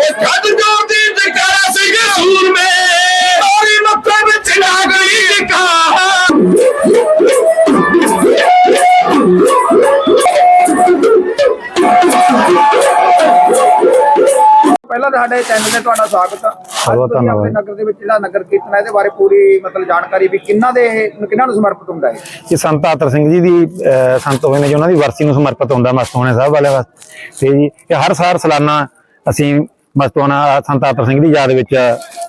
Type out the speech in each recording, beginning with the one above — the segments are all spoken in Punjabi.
ਉਹ ਖੱਡ ਜੋਰ ਦੀ ਜਕਾਰਾ ਸਿੰਘ ਸੂਰਮੇ ਮਾਰੀ ਮੱਥੇ ਵਿੱਚ ਨਾਗਲੀ ਟਿਕਾ ਪਹਿਲਾਂ ਤਾਂ ਸਾਡੇ ਚੈਨਲ ਤੇ ਤੁਹਾਡਾ ਸਵਾਗਤ ਆ। ਅੱਜ ਬਹੁਤ ਤੁਸੀਂ ਆਪਣੇ ਧੰਨਵਾਦ। ਨਗਰ ਦੇ ਵਿੱਚ ਜਿਹੜਾ ਨਗਰ ਕੀਰਤਨ ਹੈ ਇਹਦੇ ਬਾਰੇ ਪੂਰੀ ਮਤਲਬ ਜਾਣਕਾਰੀ ਵੀ ਕਿੰਨਾ ਦੇ ਕਿੰਨਾ ਨੂੰ ਸਮਰਪਿਤ ਹੁੰਦਾ ਹੈ ਇਹ ਸੰਤ ਆਤਰ ਸਿੰਘ ਜੀ ਦੀ ਅਹ, ਸੰਤ ਹੋਏ ਨੇ ਜੀ ਉਹਨਾਂ ਦੀ ਵਰਸੀ ਨੂੰ ਸਮਰਪਿਤ ਹੁੰਦਾ ਮਸਤੋਣਾ ਸਾਹਿਬ ਵਾਲੇ ਵਾਸਤੇ। ਤੇ ਜੀ ਇਹ ਹਰ ਸਾਲ ਸਾਲਾਨਾ ਅਸੀਂ ਮਸਤੋਣਾ ਸੰਤ ਆਤਰ ਸਿੰਘ ਦੀ ਯਾਦ ਵਿੱਚ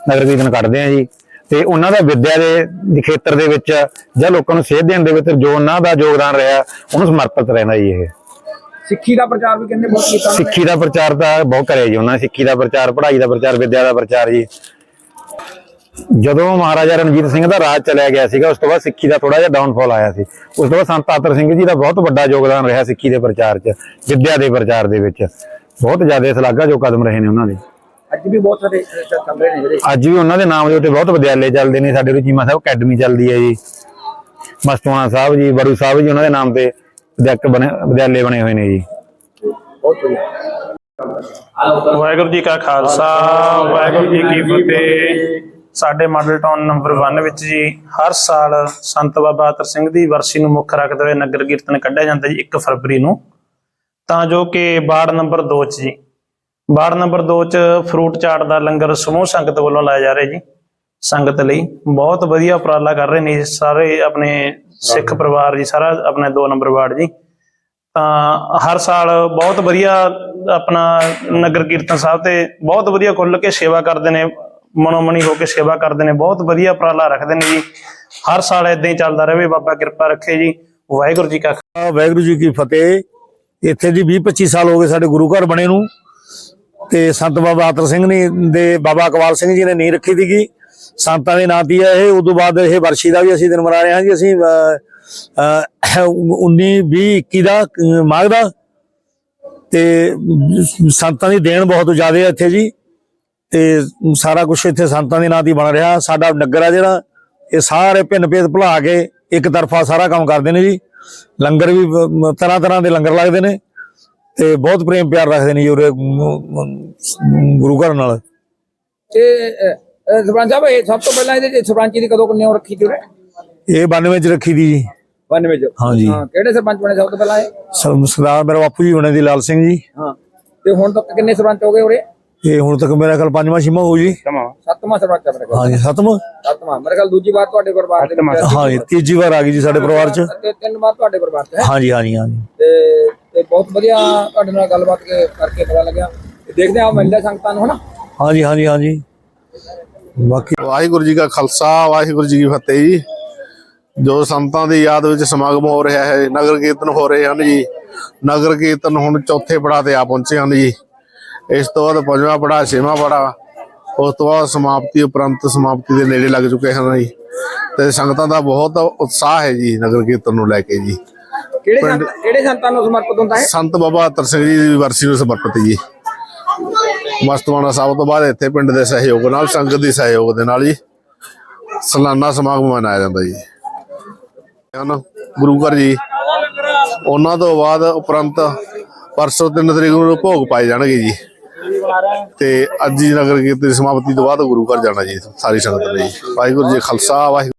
ਨਗਰ ਕੀਰਤਨ ਕੱਢਦੇ ਹਾਂ ਜੀ। ਤੇ ਉਹਨਾਂ ਦਾ ਵਿੱਦਿਆ ਦੇ ਖੇਤਰ ਦੇ ਵਿੱਚ ਜਾਂ ਲੋਕਾਂ ਨੂੰ ਸੇਧ ਦੇਣ ਦੇ ਵਿੱਚ ਜੋ ਉਹਨਾਂ ਦਾ ਯੋਗਦਾਨ ਰਿਹਾ ਉਹਨੂੰ ਸਮਰਪਿਤ ਰਹਿੰਦਾ ਜੀ ਇਹ। ਸਿੱਖੀ ਦਾ ਪ੍ਰਚਾਰ ਵੀ ਕਹਿੰਦੇ ਬਹੁਤ ਕੀਤਾ। ਸਿੱਖੀ ਦਾ ਪ੍ਰਚਾਰ ਤਾਂ ਬਹੁਤ ਕਰਿਆ ਜੀ ਉਹਨਾਂ ਨੇ ਸਿੱਖੀ ਦਾ ਪ੍ਰਚਾਰ ਪੜ੍ਹਾਈ ਦਾ ਪ੍ਰਚਾਰ ਵਿੱਦਿਆ ਦਾ ਪ੍ਰਚਾਰ ਜੀ। ਜਦੋਂ ਮਹਾਰਾਜਾ ਰਣਜੀਤ ਸਿੰਘ ਦਾ ਰਾਜ ਚਲਿਆ ਗਿਆ ਸੀਗਾ ਉਸ ਤੋਂ ਬਾਅਦ ਸਿੱਖੀ ਦਾ ਥੋੜਾ ਜਿਹਾ ਡਾਊਨਫਾਲ ਆਇਆ ਸੀ। ਉਸ ਤੋਂ ਬਾਅਦ ਸੰਤ ਆਤਰ ਸਿੰਘ ਜੀ ਦਾ ਬਹੁਤ ਵੱਡਾ ਯੋਗਦਾਨ ਰਿਹਾ ਸਿੱਖੀ ਦੇ ਪ੍ਰਚਾਰ 'ਚ ਵਿੱਦਿਆ ਦੇ ਪ੍ਰਚਾਰ ਦੇ ਵਿੱਚ। ਬਹੁਤ ਜ਼ਿਆਦਾ ਸ਼ਲਾਘਾ ਜੋ ਕਦਮ ਰਹੇ ਨੇ ਉਹਨਾਂ ਦੇ। ਅੱਜ ਵੀ ਬਹੁਤ ਸਾਰੇ ਰਹੇ ਨੇ ਜਿਹੜੇ। ਅੱਜ ਵੀ ਉਹਨਾਂ ਦੇ ਨਾਮ ਦੇ ਉੱਤੇ ਬਹੁਤ ਵਿਦਿਆਲੇ ਚੱਲਦੇ ਨੇ। ਸਾਡੇ ਰੁਚੀਮਾ ਸਾਹਿਬ ਅਕੈਡਮੀ ਚੱਲਦੀ ਹੈ ਜੀ। ਮਸਤੂਆਣਾ ਸਾਹਿਬ ਜੀ ਬੜੂ ਸਾਹਿਬ ਜੀ ਉਹਨਾਂ ਦੇ ਨਾਮ ਤੇ ਵਿਦਿਅਕ ਬਣੇ ਵਿਦਿਆਲੇ ਬਣੇ ਹੋਏ ਨੇ ਜੀ। ਬਹੁਤ ਵਧੀਆ। ਵਾਹਿਗੁਰੂ ਜੀ ਕਾ ਖਾਲਸਾ ਵਾਹਿਗੁਰੂ ਜੀ ਕੀ ਫਤਿਹ। ਸਾਡੇ ਮਾਡਲ ਟਾਊਨ ਨੰਬਰ 1 ਵਿੱਚ ਜੀ ਹਰ ਸਾਲ ਸੰਤ ਬਾਬਾ ਅਤਰ ਸਿੰਘ ਦੀ ਵਰਸੀ ਨੂੰ ਮੁੱਖ ਰੱਖਦੇ ਹੋਏ ਨਗਰ ਕੀਰਤਨ ਕੱਢਿਆ ਜਾਂਦਾ ਜੀ 1 ਫਰਵਰੀ ਨੂੰ। ਤਾਂ ਜੋ ਕਿ ਵਾਰਡ ਨੰਬਰ 2 ਚ ਜੀ। ਵਾਰਡ ਨੰਬਰ 2 ਚ ਫਰੂਟ ਚਾਟ ਦਾ ਲੰਗਰ ਸਮੂਹ ਸੰਗਤ ਵੱਲੋਂ ਲਾਇਆ ਜਾ ਰਿਹਾ ਜੀ। ਸੰਗਤ ਲਈ ਬਹੁਤ ਵਧੀਆ ਉਪਰਾਲਾ ਕਰ ਰਹੇ ਨੇ ਸਾਰੇ ਆਪਣੇ ਸਿੱਖ ਪਰਿਵਾਰ ਜੀ ਸਾਰਾ ਆਪਣੇ 2 ਨੰਬਰ ਵਾਰਡ ਜੀ। ਤਾਂ ਹਰ ਸਾਲ ਬਹੁਤ ਵਧੀਆ ਆਪਣਾ ਨਗਰ ਕੀਰਤਨ ਸਾਹਿਬ ਤੇ ਬਹੁਤ ਵਧੀਆ ਖੁੱਲ ਕੇ ਸੇਵਾ ਕਰਦੇ ਨੇ ਮਨੋਮਣੀ ਹੋ ਕੇ ਸੇਵਾ ਕਰਦੇ ਨੇ ਬਹੁਤ ਵਧੀਆ ਉਪਰਾਲਾ ਰੱਖਦੇ ਨੇ ਜੀ। ਹਰ ਸਾਲ ਇਦਾਂ ਹੀ ਚੱਲਦਾ ਰਹੇ ਬਾਬਾ ਕਿਰਪਾ ਰੱਖੇ ਜੀ। ਵਾਹਿਗੁਰੂ ਜੀ ਕਾ ਖਾਲਸਾ, ਵਾਹਿਗੁਰੂ ਜੀ ਕੀ ਫਤਿਹ। ਇੱਥੇ ਜੀ 20 25 ਸਾਲ ਹੋ ਗਏ ਸਾਡੇ ਗੁਰੂ ਘਰ ਬਣੇ ਨੂੰ। ਤੇ ਸੰਤ ਬਾਬਾ ਆਤਰ ਸਿੰਘ ਨੇ, ਦੇ ਬਾਬਾ ਅਕਵਾਲ ਸਿੰਘ ਜੀ ਨੇ ਨੀਂਹ ਰੱਖੀ ਸੀਗੀ। ਸੰਤਾਂ ਦੇ ਨਾਂ ਦੀ ਹੈ ਇਹ। ਉਦੋਂ ਬਾਅਦ ਇਹ ਵਰਸ਼ੀ ਦਾ ਵੀ ਅਸੀਂ ਦਿਨ ਮਨਾ ਰਹੇ ਹਾਂ ਜੀ। ਅਸੀਂ 19 20 21 ਦਾ ਮਾਘ ਦਾ। ਤੇ ਸੰਤਾਂ ਦੀ ਦੇਣ ਬਹੁਤ ਜ਼ਿਆਦਾ ਹੈ ਇੱਥੇ ਜੀ। ਤੇ ਸਾਰਾ ਕੁਝ ਇੱਥੇ ਸੰਤਾਂ ਦੇ ਨਾਂ ਦੀ ਬਣ ਰਿਹਾ। ਸਾਡਾ ਨਗਰ ਆ ਜਿਹੜਾ, ਇਹ ਸਾਰੇ ਭਿੰਨ ਭੇਦ ਭੁਲਾ ਕੇ ਇੱਕ ਤਰਫਾ ਸਾਰਾ ਕੰਮ ਕਰਦੇ ਨੇ ਜੀ। ਲੰਗਰ ਵੀ ਤਰ੍ਹਾਂ ਤਰ੍ਹਾਂ ਦੇ ਲੰਗਰ ਲੱਗਦੇ ਨੇ ਤੇ ਬਹੁਤ ਪ੍ਰੇਮ ਪਿਆਰ ਰੱਖਦੇ ਨੇ ਜੀ ਉਰੇ ਗੁਰੂ ਘਰ ਨਾਲ। ਤੇ ਸਰਪੰਚ ਸਾਹਿਬ ਇਹ ਸਭ ਤੋਂ ਪਹਿਲਾਂ ਇਹਦੇ ਸਰਪੰਚੀ ਦੀ ਕਦੋਂ ਕਿੰਨੇ ਰੱਖੀ ਸੀ ਉਰੇ? ਇਹ 92 ਚ ਰੱਖੀ ਦੀ ਜੀ। 92 ਚ। ਹਾਂ ਕਿਹੜੇ ਸਰਪੰਚ ਬਣੇ ਸਭ ਤੋਂ ਪਹਿਲਾਂ ਇਹ? ਸਰਦਾਰ ਮੇਰਾ ਬਾਪੂ ਜੀ ਹੋਣੇ ਦੀ ਲਾਲ ਸਿੰਘ ਜੀ। ਹਾਂ ਤੇ ਹੁਣ ਤੱਕ ਕਿੰਨੇ ਸਰਪੰਚ ਹੋ ਗਏ ਉਰੇ? ਇਹ ਹੁਣ ਤੱਕ ਮੇਰਾ ਖਿਆਲ ਪੰਜਵਾਂ ਛੇਵਾਂ ਹੋ ਜੀ। ਸੱਤਵਾਂ। ਸਰਪੰਚ ਹੈ ਮੇਰੇ ਕੋਲ। ਹਾਂਜੀ ਸੱਤਵਾਂ। ਸੱਤਵਾਂ। ਮੇਰੇ ਕੋਲ ਦੂਜੀ ਵਾਰ ਤੁਹਾਡੇ ਪਰਿਵਾਰ ਦੇ ਵਿੱਚ ਹਾਂਜੀ ਤੀਜੀ ਵਾਰ ਆ ਗਈ ਜੀ ਸਾਡੇ ਪਰਿਵਾਰ ਚ। ਤੇ ਤਿੰਨ ਵਾਰ ਤੁਹਾਡੇ ਪਰਿਵਾਰ ਚ ਹੈ। ਹਾਂਜੀ ਹਾਂਜੀ ਹਾਂਜੀ। ਤੇ ਤੇ ਬਹੁਤ ਵਧੀਆ ਤੁਹਾਡੇ ਨਾਲ ਗੱਲਬਾਤ ਕਰਕੇ ਪਤਾ ਲੱਗਿਆ। ਤੇ ਦੇਖਦੇ ਹਾਂ ਮਿਲਦੇ ਸੰਗਤਾਂ ਨੂੰ ਹਨਾ? ਹਾਂਜੀ ਹਾਂਜੀ ਹਾਂਜੀ। ਬਾਕੀ ਵਾਹਿਗੁਰੂ ਜੀ ਕਾ ਖਾਲਸਾ ਵਾਹਿਗੁਰੂ ਜੀ ਕੀ ਫਤਿਹ ਜੀ। ਜੋ ਸੰਤਾਂ ਦੀ ਯਾਦ ਵਿੱਚ ਸਮਾਗਮ ਹੋ ਰਿਹਾ ਹੈ ਨਗਰ ਕੀਰਤਨ ਹੋ ਰਹੇ ਹਨ ਜੀ। ਨਗਰ ਕੀਰਤਨ ਹੁਣ ਚੌਥੇ ਪੜਾਅ ਤੇ ਆ ਪਹੁੰਚੇ ਹਨ ਜੀ। ਇਸ ਤੋਂ ਬਾਅਦ ਪੰਜਵਾਂ ਪੜਾਅ ਛੇਵਾਂ ਪੜਾਅ ਉਸ ਤੋਂ ਬਾਅਦ ਸਮਾਪਤੀ ਉਪਰੰਤ ਸਮਾਪਤੀ ਦੇ ਨੇੜੇ ਲੱਗ ਚੁੱਕੇ ਹਨ ਜੀ। ਤੇ ਸੰਗਤਾਂ ਦਾ ਬਹੁਤ ਉਤਸ਼ਾਹ ਹੈ ਜੀ ਨਗਰ ਕੀਰਤਨ ਨੂੰ ਲੈ ਕੇ ਜੀ। ਕਿਹੜੇ ਸੰਤ ਕਿਹੜੇ ਸੰਤਾਂ ਨੂੰ ਸਮਰਪਿਤ ਹੁੰਦਾ ਹੈ? ਸੰਤ ਬਾਬਾ ਅਤਰ ਸਿੰਘ ਜੀ ਦੀ ਵਰਸੀ ਨੂੰ ਸਮਰਪਿਤ ਜੀ। ਮਸਤਵਾਨਾ ਸਾਹਿਬ ਤੋਂ ਬਾਅਦ ਇੱਥੇ ਪਿੰਡ ਦੇ ਸਹਿਯੋਗ ਨਾਲ ਸੰਗਤ ਦੇ ਸਹਿਯੋਗ ਦੇ ਨਾਲ ਜੀ ਸਾਲਾਨਾ ਸਮਾਗਮ ਮਨਾਇਆ ਜਾਂਦਾ ਜੀ। ਹਨ ਗੁਰੂ ਘਰ ਜੀ ਉਹਨਾਂ ਤੋਂ ਬਾਅਦ ਉਪਰੰਤ ਪਰਸੋਂ 3 ਤਰੀਕ ਨੂੰ ਭੋਗ ਪਾਏ ਜਾਣਗੇ ਜੀ। ਤੇ ਅੱਜ ਜੀ ਨਗਰ ਕੀਰਤਨ ਦੀ ਸਮਾਪਤੀ ਤੋਂ ਬਾਅਦ ਗੁਰੂ ਘਰ ਜਾਣਾ ਜੀ, ਸਾਰੀ ਸੰਗਤ ਨੇ ਜੀ ਵਾਹਿਗੁਰੂ ਜੀ ਖਾਲਸਾ, ਵਾਹਿਗੁਰੂ।